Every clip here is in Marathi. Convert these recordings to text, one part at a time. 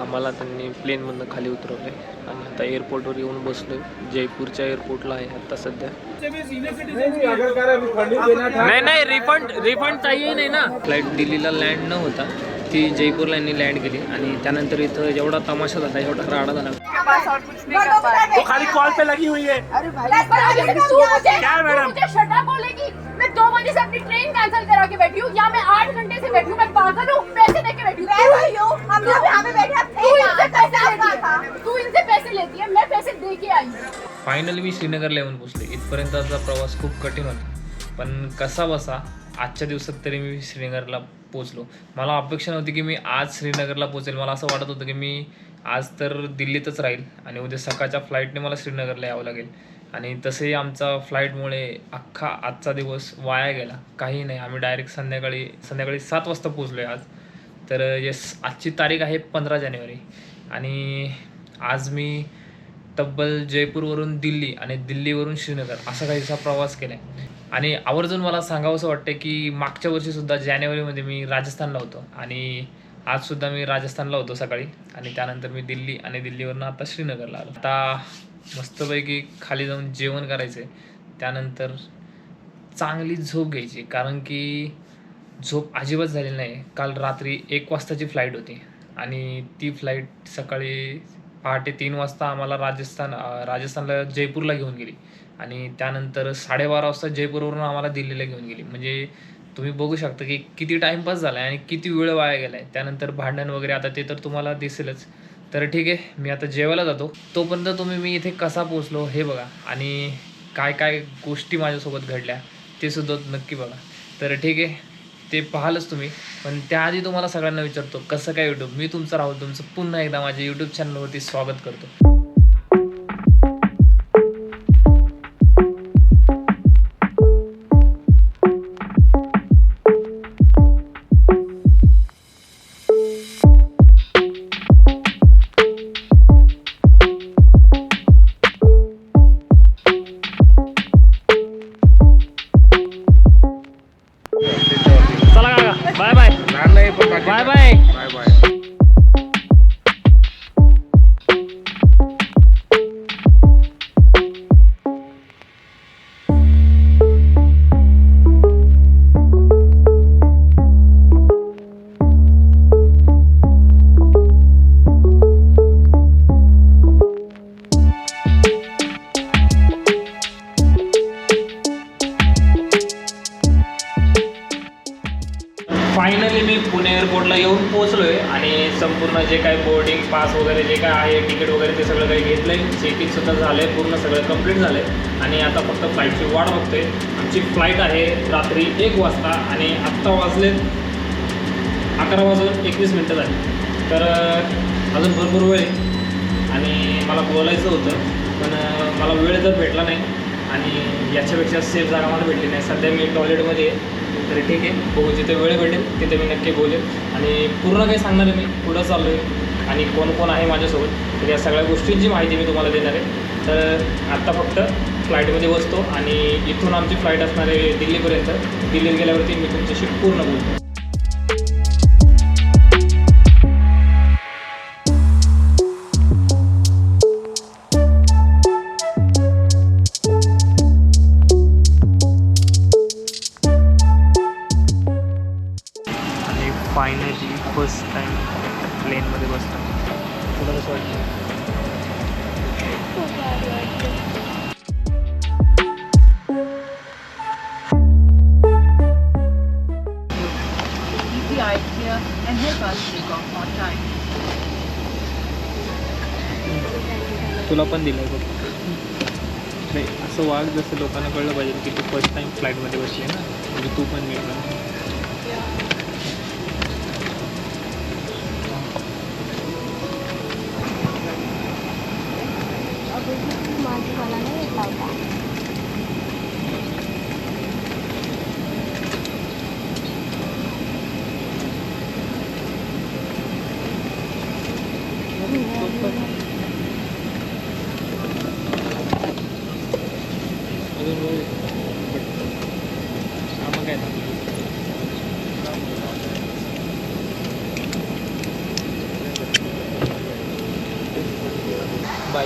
आम्हाला त्यांनी प्लेनमधनं खाली उतरवले आणि आता एअरपोर्टवर येऊन बसलोय. जयपूरच्या एअरपोर्टला आहे आता सध्या. नाही नाही रिफंड रिफंड चाहिए नाही ना. फ्लाईट दिल्लीला लँड न होता ती जयपूरला यांनी लँड केली. आणि त्यानंतर इथं जेवढा तमाशा झाला एवढा राडा झाला. खाली कॉल पे लगी हुई है. अरे भाई क्या मैडम? दो बजे से अपनी ट्रेन कैंसिल करा के बैठी हूँ। यहाँ मैं आठ घंटे से बैठी हूँ। मैं पागल हूँ। पैसे दे के बैठी हूँ। हम लोग यहाँ पे बैठे तू इनसे पैसे लेती है। तू इनसे पैसे लेती है। मैं पैसे दे के आई हूँ। फायनली मी श्रीनगरला येऊन पोचले इथपर्यंतचा प्रवास खूप कठीण होता. पण कसा बसा आजच्या दिवसात तरी मी श्रीनगरला पोचलो मला अपेक्षा नव्हती की मी आज श्रीनगरला पोचेल मला असं वाटत होतं की मी आज तर दिल्लीतच राहील आणि उद्या सकाळच्या फ्लाईटने मला श्रीनगरला यावं लागेल. आणि तसेही आमचा फ्लाईटमुळे अख्खा आजचा दिवस वाया गेला. काही नाही आम्ही डायरेक्ट संध्याकाळी संध्याकाळी सात वाजता पोचलो आहे आज. तर येस आजची तारीख आहे पंधरा जानेवारी. आणि आज मी तब्बल जयपूरवरून दिल्ली आणि दिल्लीवरून श्रीनगर असा काहीसा प्रवास केला आहे आणि आवर्जून मला सांगावंसं वाटतं की मागच्या वर्षीसुद्धा जानेवारीमध्ये मी राजस्थानला होतो. आणि आजसुद्धा मी राजस्थानला होतो सकाळी. आणि त्यानंतर मी दिल्ली आणि दिल्लीवरून आता श्रीनगरला आलो. आता मस्तपैकी खाली जाऊन जेवण करायचं आहे त्यानंतर चांगली झोप घ्यायची कारण की झोप अजिबात झालेली नाही. काल रात्री एक वाजताची फ्लाईट होती आणि ती फ्लाईट सकाळी पहाटे तीन वाजता आम्हाला राजस्थान राजस्थानला जयपूरला घेऊन गेली. आणि त्यानंतर साडेबारा वाजता जयपूरवरून आम्हाला दिल्लीला घेऊन गेली. म्हणजे तुम्ही बघू शकता की किती टाईमपास झाला आहे आणि किती वेळ वाया गेला आहे त्यानंतर भांडण वगैरे आता ते तर तुम्हाला दिसेलच. तर ठीक आहे मी आता जेवायला जातो. तोपर्यंत तुम्ही मी इथे कसा पोचलो हे बघा आणि काय काय गोष्टी माझ्यासोबत घडल्या ते सुद्धा नक्की बघा. तर ठीक आहे ते पाहालच तुम्ही. पण त्याआधी तुम्हाला सगळ्यांना विचारतो कसं काय यूट्यूब मी तुमचं राहुल तुमचं पुन्हा एकदा माझ्या यूट्यूब चॅनलवरती स्वागत करतो. पूर्ण जे काय बोर्डिंग पास वगैरे जे काय आहे तिकीट वगैरे ते सगळं काही घेतलं आहे चेकिंग सुद्धा आहे पूर्ण सगळं कंप्लीट आहे आणि आता फक्त फ्लाईटची वाट बघतोय. आमची फ्लाईट आहे रात्री एक वाजता आणि आत्ता वाजले अकरा वाजून एकवीस मिनटं झाली. तर अजून भरपूर वेळ आहे. आणि मला बोलायचं होतं पण मला वेळ जर भेटला नाही. आणि याच्यापेक्षा सेफ जागा मला भेटली नाही. सध्या मी टॉयलेटमध्ये आहे. तर ठीक आहे. बघू जिथे वेळ भेटेल तिथे मी नक्की बोलेल. आणि पूर्ण काही सांगणार आहे मी. पुढं चाललो आहे आणि कोण कोण आहे माझ्यासोबत. तर या सगळ्या गोष्टींची माहिती मी तुम्हाला देणार आहे. तर आत्ता फक्त फ्लाईटमध्ये बसतो. आणि इथून आमची फ्लाईट असणार आहे दिल्लीपर्यंत. दिल्लीत गेल्यावरती मी तुमच्याशी पूर्ण बोलतो.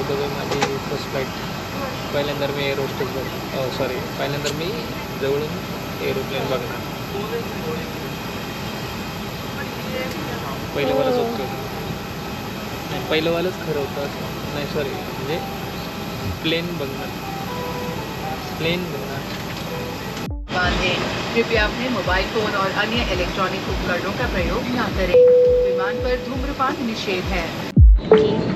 बाय द वे माझी फर्स्ट फ्लाईट पहिल्यांदा मी एअर होस्टेस बघ सॉरी पहिल्यांदा मी जवळून एरोप्लेन बघणार. पहिलंवालंच ओके नाही पहिलंवालंच खरं होतं असं. नाही सॉरी म्हणजे प्लेन बघणार. प्लेन बघणार. बांधें कृपया अपने मोबाइल फोन और अन्य इलेक्ट्रॉनिक उपकरणों का प्रयोग न करें. विमान पर धूम्रपान निषेध है.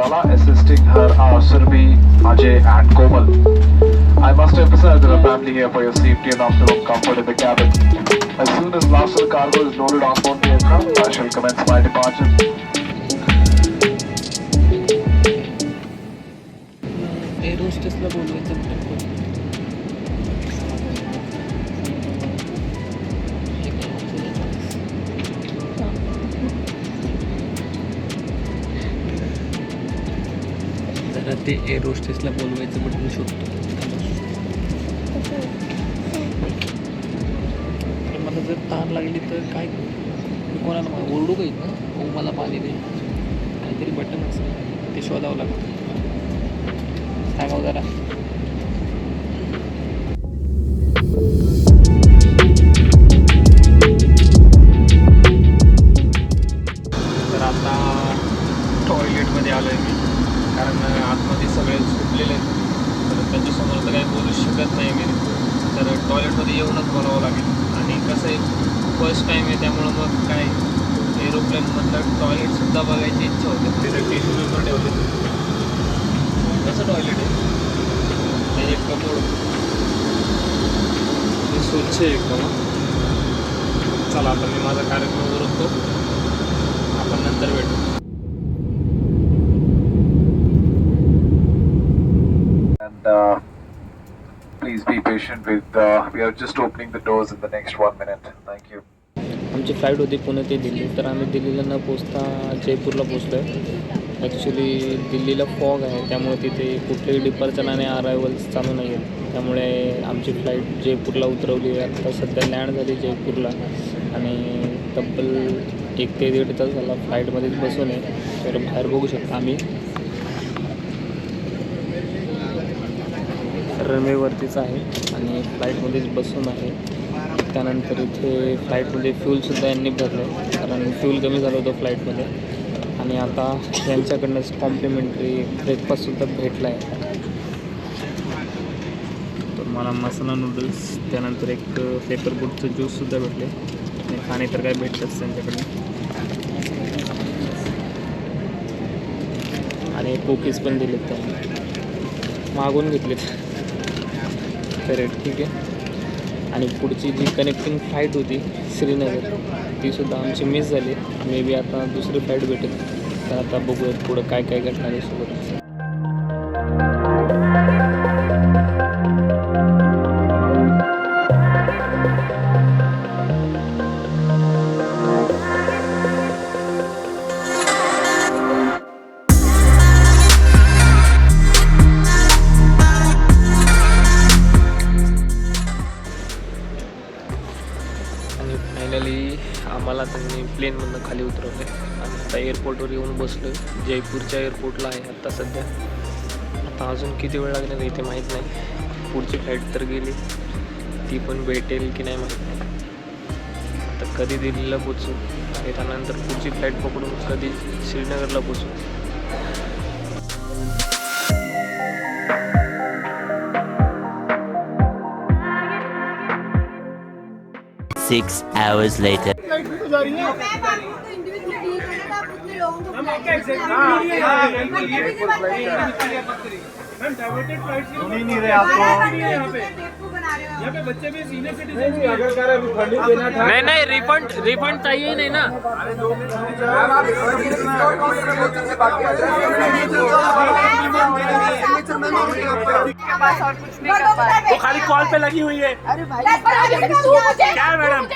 Assisting her are Surbhi, Ajay, and Komal. I must emphasize that I'm family here for your safety and optimal comfort in the cabin. As soon as last of the cargo is loaded on board the aircraft, I shall commence my departure. Aerostess la bowl ते एअर होस्टेसला बोलवायचं बटन शोधतो. मला जर तार लागली तर काय कोणाला ओरडू काही? ना हो मला पाणी दे. काहीतरी बटन असेल ते शोधावं लागतं. सांगाव जरा. फर्स्ट टाईम आहे त्यामुळं मग काय एरोप्लेनमधलं टॉयलेटसुद्धा बघायची इच्छा होते. तिथे टिश्यू पेपर ठेवले. कसं टॉयलेट आहे? त्याचे कपोड हे स्वच्छ आहे एकदम हं. चला आता मी माझा कार्यक्रम उरकतो. आपण नंतर भेटू. And uh, please be patient with, uh, we are just opening the doors in the next one minute. Thank you. आमची फ्लाईट होती पुणे ते दिल्ली तर आम्ही दिल्लीला न पोचता जयपूरला पोचलो आहे ॲक्च्युली दिल्लीला फॉग आहे त्यामुळे तिथे कुठलेही डिपार्चर आणि अरायवल्स चालू नाही आहेत त्यामुळे आमची फ्लाईट जयपूरला उतरवली आहे. आता सध्या लँड झाली जयपूरला आणि तब्बल एक ते दीड तास झाला फ्लाईटमध्येच बसून आहे. तर बाहेर बघू शकता आम्ही. रनवेवरतीच आहे आणि फ्लाईटमध्येच बसून आहे. त्यानंतर इथे फ्लाईटमध्ये फ्यूलसुद्धा यांनी भरलं कारण फ्यूल कमी झालं होतं फ्लाईटमध्ये आणि आता यांच्याकडनंच कॉम्प्लिमेंटरी ब्रेकफास्टसुद्धा भेटला आहे तर मला मसाला नूडल्स त्यानंतर एक पेपर बुटचं ज्यूससुद्धा भेटले. आणि खाणे तर काय भेटलंच त्यांच्याकडे आणि कुकीज पण दिलेत त्यांनी. मागून घेतलेत. तर ठीक आहे. आणि पुढची जी कनेक्टिंग फ्लाईट होती श्रीनगर तीसुद्धा आमची मिस झाली. मे बी आता दुसरी फ्लाईट भेटेल. तर आता बघूयात पुढं काय काय घटणार आहे सोबत. प्लेनमधनं खाली उतरवले आणि आता एअरपोर्टवर येऊन बसलो जयपूरच्या एअरपोर्टला आहे आत्ता सध्या. आता अजून किती वेळ लागणार इथे माहीत नाही. पुढची फ्लाईट तर गेली. ती पण भेटेल की नाही माहीत नाही. आता कधी दिल्लीला पोचू आणि त्यानंतर पुढची फ्लाईट पकडून कधी श्रीनगरला पोचू Six hours later. सुन ही। नहीं रहे आपको यहाँ पे। बच्चे भी सीनियर सिटीजन भी अगर कह रहे फंडिंग देना था। नाही नाही रिफंड रिफंड चाहिए ही नहीं ना। नहीं वो खाली कॉल पे लगी हुई है। अरे भाई क्या मैडम?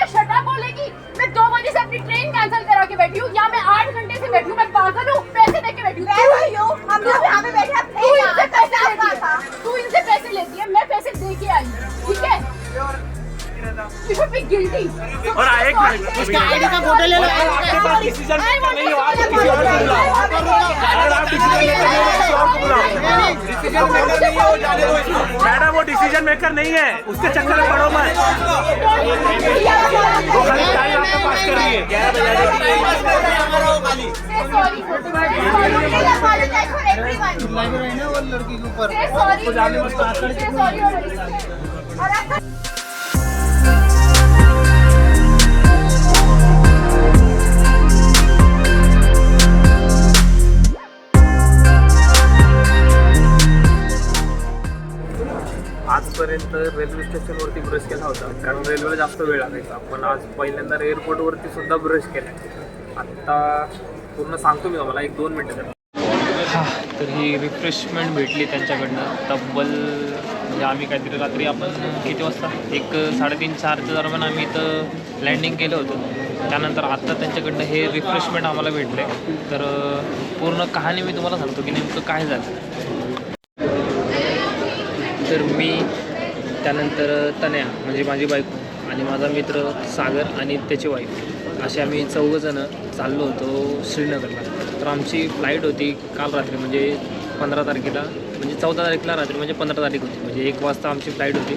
मैं दो बजे से अपनी ट्रेन कैंसिल करा के बैठी हूँ। या मैं आठ घंटे से बैठी हूँ मैं पागल हूँ पैसे दे के बैठी हूँ। हम लोग यहाँ पे बैठे तू इनसे पैसे लेती है। तू इनसे पैसे लेती है मैं पैसे दे के आई हूँ, ठीक है? और एक मिनट उसका आईडी का फ़ोटो ले लो आपके पास डिसीज़न नहीं हो आप किसी और को बुलाओ अगर आप डिसीज़न मेकर नहीं हो किसी और को बुलाओ डिसीज़न मेकर नहीं है वो जाने दो मैडम वो डिसीज़न मेकर नहीं है उसके चक्कर में पड़ो मत वो खाली टाइम आपका पास कर रही है sorry. Please apologize for everyone. आजपर्यंत रेल्वे स्टेशनवरती ब्रश केला होता. कारण रेल्वेला जास्त वेळ लागायचा. पण आज पहिल्यांदा एअरपोर्टवरती सुद्धा ब्रश केला. आत्ता पूर्ण सांगतो मी तुम्हाला एक दोन मिनटं हां तर ही रिफ्रेशमेंट भेटली त्यांच्याकडनं. तब्बल म्हणजे आम्ही काहीतरी रात्री आपण किती वाजता? एक साडेतीन चारच्या दरम्यान आम्ही इथं लँडिंग केलं होतं. त्यानंतर आत्ता त्यांच्याकडनं हे रिफ्रेशमेंट आम्हाला भेटले तर पूर्ण कहाणी मी तुम्हाला सांगतो की नेमकं काय झालं. तर मी त्यानंतर तन्या म्हणजे माझी बायको आणि माझा मित्र सागर आणि त्याची वाईफ असे आम्ही चौघंजणं चाललो होतो श्रीनगरला. तर आमची फ्लाईट होती काल रात्री म्हणजे पंधरा तारखेला म्हणजे चौदा तारखेला रात्री म्हणजे पंधरा तारीख होती. म्हणजे एक वाजता आमची फ्लाईट होती.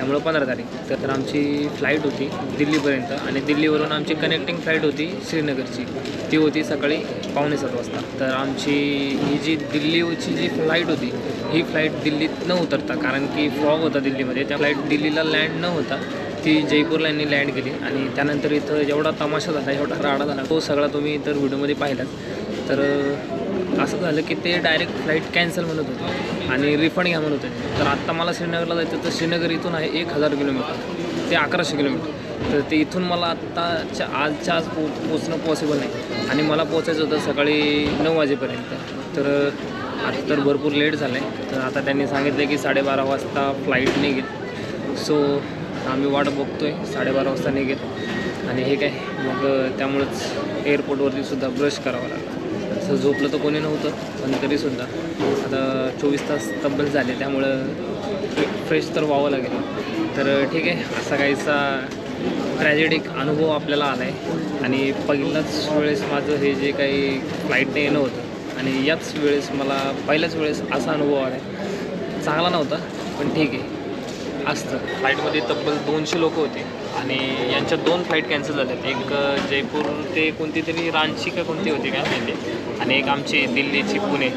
त्यामुळं पंधरा तारीख तर तर आमची फ्लाईट होती दिल्लीपर्यंत आणि दिल्लीवरून आमची कनेक्टिंग फ्लाईट होती श्रीनगरची. ती होती सकाळी पावणे सात वाजता. तर आमची ही जी दिल्लीची जी फ्लाईट होती ही फ्लाईट दिल्लीत न उतरता कारण की फ्रॉग होता दिल्लीमध्ये त्या फ्लाईट दिल्लीला लँड न होता ती जयपूरला यांनी लँड केली आणि त्यानंतर इथं जेवढा तमाशा झाला एवढा राडा झाला तो सगळा तुम्ही इतर व्हिडिओमध्ये पाहिलात. तर असं झालं की ते डायरेक्ट फ्लाईट कॅन्सल म्हणत होते. आणि रिफंड घ्या म्हणत होते. तर आत्ता मला श्रीनगरला जायचं तर श्रीनगर इथून आहे एक हजार किलोमीटर. ते अकराशे किलोमीटर. तर ते इथून मला आत्ताच्या आजच्या आज पो पोचणं पॉसिबल नाही. आणि मला पोचायचं होतं सकाळी नऊ वाजेपर्यंत. तर आता तर भरपूर लेट झालं आहे तर आता त्यांनी सांगितलं की साडेबारा वाजता फ्लाईट निघेल. सो आम्ही वाट बघतो आहे साडेबारा वाजता निघेल. आणि हे काय मग त्यामुळंच एअरपोर्टवरती सुद्धा ब्रश करावा लागला. असं झोपलं तर कोणी नव्हतं पण तरीसुद्धा. आता चोवीस तास तब्बल झाले त्यामुळं फ्रेश तर व्हावं लागेल. तर ठीक आहे असा काहीसा ट्रॅजेडिक अनुभव आपल्याला आला आहे आणि पहिल्याच वेळेस माझं हे जे काही फ्लाईटने येणं होतं आणि याच वेळेस मला पहिल्याच वेळेस असा अनुभव आला आहे चांगला नव्हता पण ठीक आहे. असतं. फ्लाईटमध्ये तब्बल दोनशे लोक होते. आणि यांच्या दोन फ्लाईट कॅन्सल झाल्यात एक जयपूर ते कोणती तरी रांची का कोणती होती काय माहिती. आणि एक आमची दिल्लीची पुणे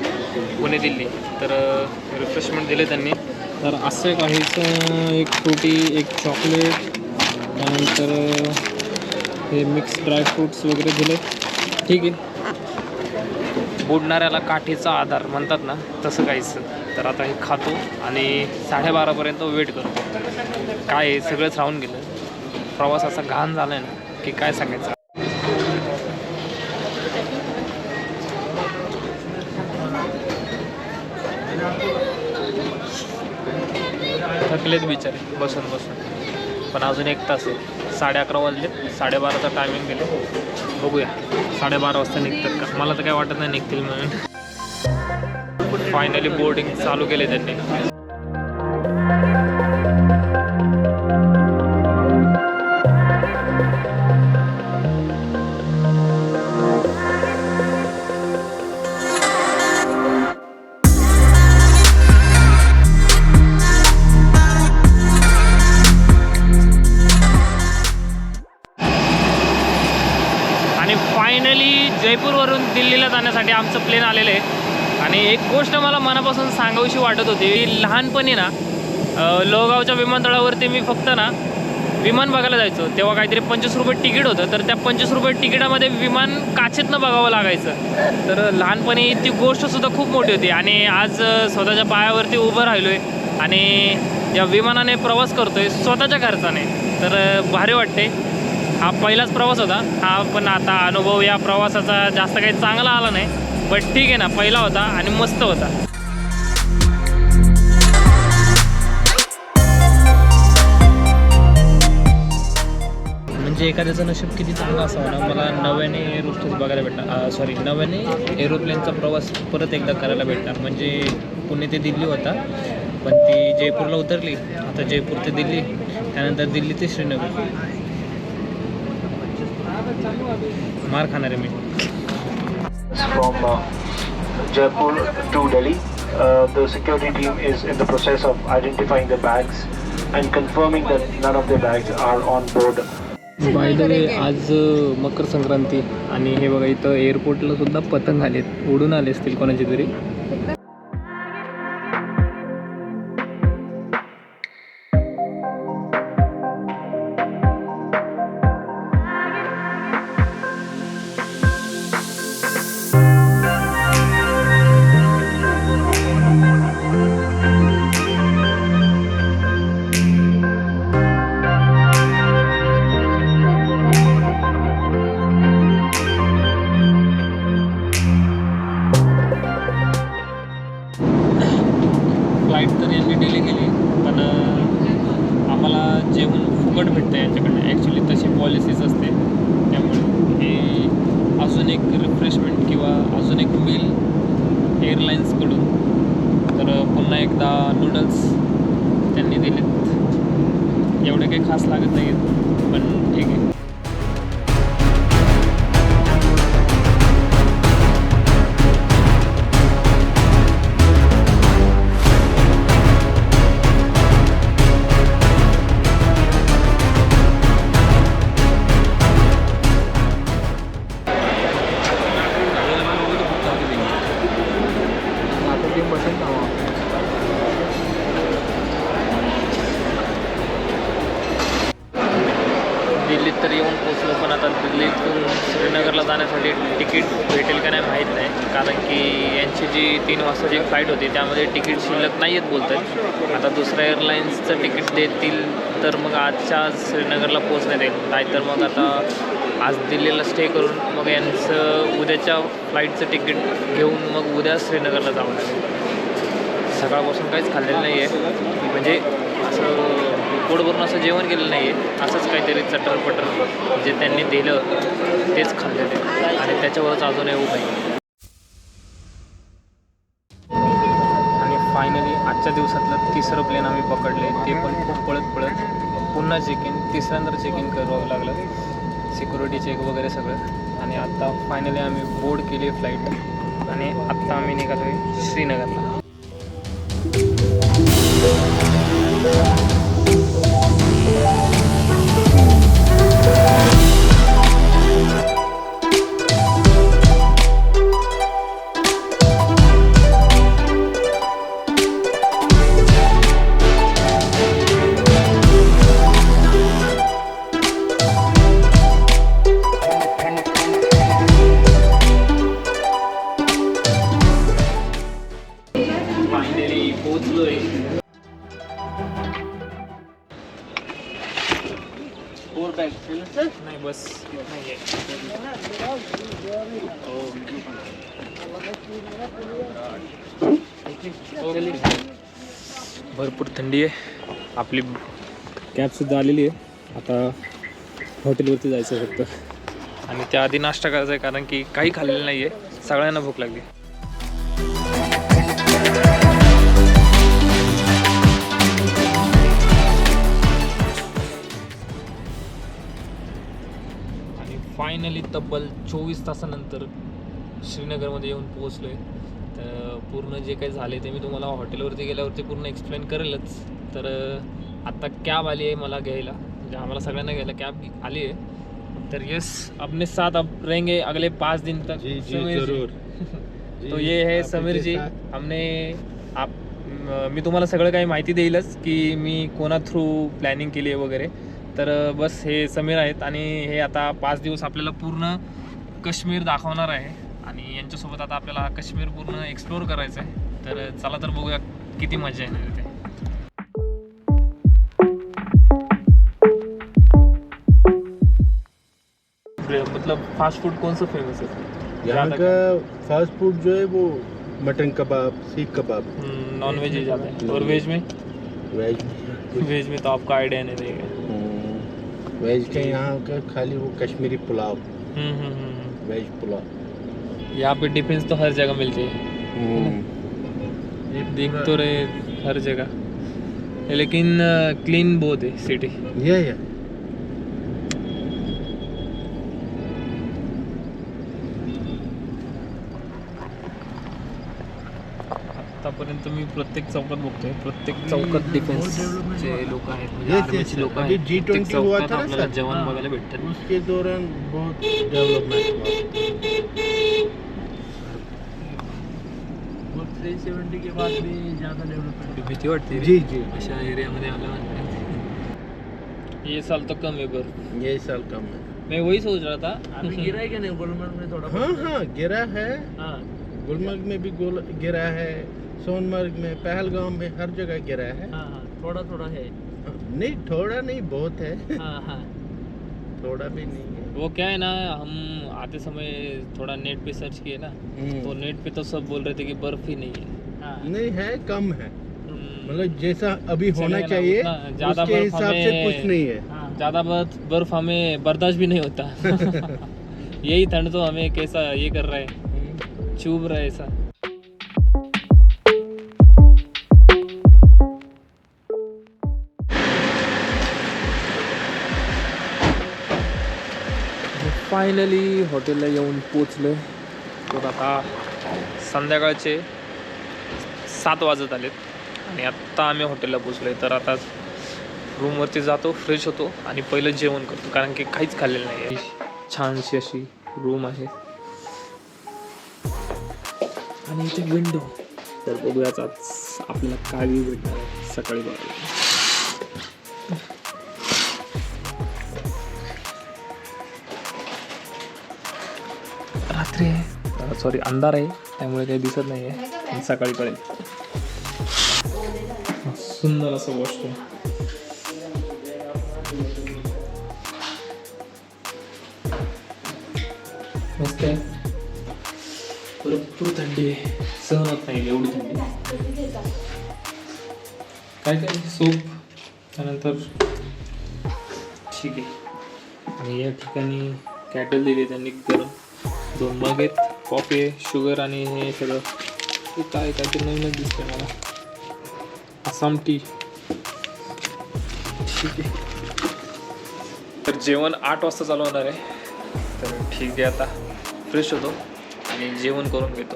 पुणे दिल्ली. तर रिफ्रेशमेंट दिले त्यांनी. तर असं काहीच एक फ्रुटी एक चॉकलेट त्यानंतर हे मिक्स ड्रायफ्रूट्स वगैरे दिले ठीक आहे. बुडणाऱ्याला काठीचा आधार म्हणतात ना तसं काहीच. तर आता हे खातो आणि साडेबारापर्यंत वेट करतो. काय सगळंच राहून गेलं. प्रवास असा घाण झाला आहे ना की काय सांगायचं? थकलेत बिचारे बसून बसून. पण अजून एक तास आहे. साडे अकरा वाजले साडेबाराचा टायमिंग गेले. बघूया साडेबारा वाजता निघतात का? मला तर काय वाटत नाही निघतील म्हणून. फायनली बोर्डिंग चालू केले त्यांनी. प्लेन आलेलं आहे आणि एक गोष्ट मला मनापासून सांगावीशी वाटत होती लहानपणी ना लोगावच्या लोहगावच्या विमानतळावरती मी फक्त ना विमान बघायला जायचो. तेव्हा काहीतरी पंचवीस रुपये तिकीट होतं. तर त्या पंचवीस रुपये तिकिटामध्ये विमान काचेतनं बघावं लागायचं. तर लहानपणी ती गोष्टसुद्धा खूप मोठी होती. आणि आज स्वतःच्या पायावरती उभं राहिलो आहे आणि या विमानाने प्रवास करतो आहे स्वतःच्या खर्चाने तर भारी वाटते हा पहिलाच प्रवास होता. हा पण आता अनुभव या प्रवासाचा जास्त काही चांगला आला नाही. बट ठीक आहे ना पहिला होता आणि मस्त होता. म्हणजे एखाद्याचं नशीब किती चांगलं असावं ना मला नव्याने एरोस्टेस बघायला भेटणार. सॉरी नव्याने एरोप्लेनचा प्रवास परत एकदा करायला भेटणार. म्हणजे पुणे ते दिल्ली होता पण ती जयपूरला उतरली. आता जयपूर ते दिल्ली त्यानंतर दिल्ली ते श्रीनगर. मार खाणार आहे मी. From uh, Jaipur to Delhi. Uh, the security team is in the process of identifying the bags and confirming that none of the bags are on board. By the way आज मकर संक्रांती आणि हे बघा इथं एअरपोर्टला सुद्धा पतंग आलेत उडून आले असतील कोणाचे तरी एक रिफ्रेशमेंट किंवा अजून एक मील एअरलाईन्सकडून तर पुन्हा एकदा नूडल्स त्यांनी दिलेत. एवढे काही खास लागत नाही आहेत पण ठीक आहे. श्रीनगरला जाण्यासाठी तिकीट भेटेल का नाही माहीत नाही. कारण की यांची जी तीन वाजताची फ्लाईट होती त्यामध्ये तिकीट शिल्लक नाही आहेत बोलत आहेत आता दुसऱ्या एअरलाईन्सचं तिकीट देतील तर मग आजच्या आज श्रीनगरला पोचण्यात येईल. नाहीतर मग आता आज दिल्लीला स्टे करून मग यांचं उद्याच्या फ्लाईटचं तिकीट घेऊन मग उद्या श्रीनगरला जावं लागेल. सकाळपासून काहीच खाल्लेलं नाही आहे म्हणजे असं पोट भरून असं जेवण केलेलं नाही आहे असंच काहीतरी चटर पटर जे त्यांनी दिलं तेच खाल्लेलं आहे. आणि त्याच्यावरच अजून येऊ नाही आणि फायनली आजच्या दिवसातलं तिसरं प्लेन आम्ही पकडले ते पण खूप पळत पळत पुन्हा चेक इन तिसऱ्यांदा चेक इन करावं लागलं. सिक्युरिटी चेक वगैरे सगळं. आणि आत्ता फायनली आम्ही बोर्ड केली फ्लाईट आणि आत्ता आम्ही निघालो आहे श्रीनगरला. भरपूर थंडी आहे. आपली कॅबसुद्धा आलेली आहे. आता हॉटेलवरती जायचं फक्त. आणि त्याआधी नाश्ता करायचा आहे कारण की काही खाल्लेलं नाही आहे सगळ्यांना भूक लागली. फायनली तब्बल चोवीस तासानंतर श्रीनगरमध्ये येऊन पोहोचलो आहे तर पूर्ण जे काही झाले ते मी तुम्हाला हॉटेलवरती गेल्यावरती पूर्ण एक्सप्लेन करेलच. तर आत्ता कॅब आली आहे मला घ्यायला. म्हणजे आम्हाला सगळ्यांना घ्यायला कॅब आली आहे. तर यस अपने साथ अब रहेंगे अगले पाँच दिन तक. समीर जी. तो ये है समीर जी. हमने आप मी तुम्हाला सगळं काही माहिती देईलच की मी कोणा थ्रू प्लॅनिंग केली आहे वगैरे. तर बस हे समीर आहेत आणि हे आता पाच दिवस आपल्याला पूर्ण काश्मीर दाखवणार आहे. आणि यांच्यासोबत आता आपल्याला काश्मीर पूर्ण एक्सप्लोअर करायचं आहे. तर चला तर बघूया किती मजा येणार ते मतलब फास्ट फूड कौन सा फेमस है? यहाँ का फास्ट फूड जो है वो mutton kebab seekh kebab. Non veg ही ज़्यादा है। और वेज में? वेज वेज में तो आपका आइडिया नहीं रहेगा। वेज के यहाँ का खाली वो कश्मीरी पुलाव। हम्म, हम्म, हम्म, वेज पुलाव। यहाँ पे डिफेंस तो हर जगह मिलती है। देख तो रहे हर जगह। लेकिन क्लीन बहुत है सिटी या या आतापर्यंत मी प्रत्येक चौकात बघतोय. प्रत्येक चौकात डिफेन्सचे लोक आहेत. म्हणजे Yes, yes, आर्मीचे sir. लोक अभी आहेत. प्रत्येक G20 हुआ चौकात था ना, आपल्याला sir? जवान. बघायला भेटतात. उसके दौरान बहुत डेवलपमेंट हुआ. थ्री सेवेंटी के बाद भी ज़्यादा डेवलपमेंट भीती वाटते. रे. जी जी. अशा एरियामध्ये आल्यानंतर ये साल तो कम है पर ये साल कम है मैं वही सोच रहा था. अभी गिरा है क्या नहीं? गुलमर्ग में थोड़ा हाँ हाँ. गिरा है हाँ. गुलमर्ग में भी गोल गिरा है सोनमर्ग में पहलगाम में हर जगह गिरा है। हाँ हाँ थोड़ा थोड़ा है। नहीं थोड़ा नहीं बहुत है। हाँ हाँ। थोड़ा भी नहीं है। वो क्या है ना हम आते समय थोड़ा नेट पे सर्च किए ना तो हम्म, नेट पे तो सब बोल रहे थे कि बर्फ़ ही नहीं है। हाँ। नहीं है कम है। हम्म, मतलब जैसा अभी होना चाहिए ज़्यादा उसके बर्फ़ हिसाब से हमें- कुछ नहीं है। हाँ। ज़्यादा बर्फ़ बर्फ़ हमें बर्दाश्त भी नहीं होता। यही ठंड तो हमें कैसा ये कर रहा है चुभ रहा है ऐसा। फायनली हॉटेलला येऊन पोचलो. तर आता संध्याकाळचे सात वाजत आलेत. आणि आत्ता आम्ही हॉटेलला पोचलो आहे तर आता रूमवरती जातो फ्रेश होतो आणि पहिलं जेवण करतो. कारण की काहीच खाल्लेलं नाही आहे छानशी अशी रूम आहे. आणि इथे विंडो तर बघूयाच आज आपल्याला काय भेटणार आहे सकाळी बघायला. रात्री आहे. सॉरी अंधार आहे त्यामुळे काही दिसत नाही आहे सकाळी सुंदर असं वॉशरूम मस्त आहे. भरपूर थंडी आहे. सहन होत नाही एवढी थंडी. काय काय? सोप. त्यानंतर ठीक आहे. आणि या ठिकाणी कॅटल दिली त्यांनी गरम. दोन मग आहेत. कॉफी शुगर आणि हे सगळं. काय काय ते नवीनच दिसते मला. आसाम टी ठीक आहे. तर जेवण आठ वाजता चालू होणार आहे. तर ठीक आहे आता. फ्रेश होतो. आणि जेवण करून घेतो.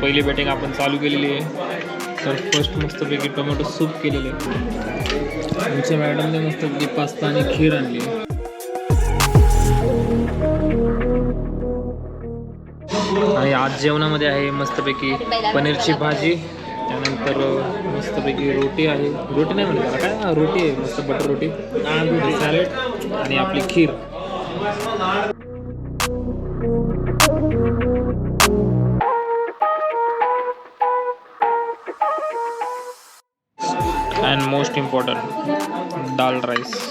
पहिली बॅटिंग आपण चालू केलेली आहे. तर फर्स्ट मस्तपैकी टोमॅटो सूप केलेले. आहे आमच्या मॅडमने मस्तपैकी पास्ता आणि खीर आणली. आणि आज जेवणामध्ये आहे मस्तपैकी पनीरची भाजी त्यानंतर मस्तपैकी रोटी आहे. रोटी नाही म्हणत काय? रोटी आहे मस्त बटर रोटी सॅलेड आणि आपली खीर. dal rice.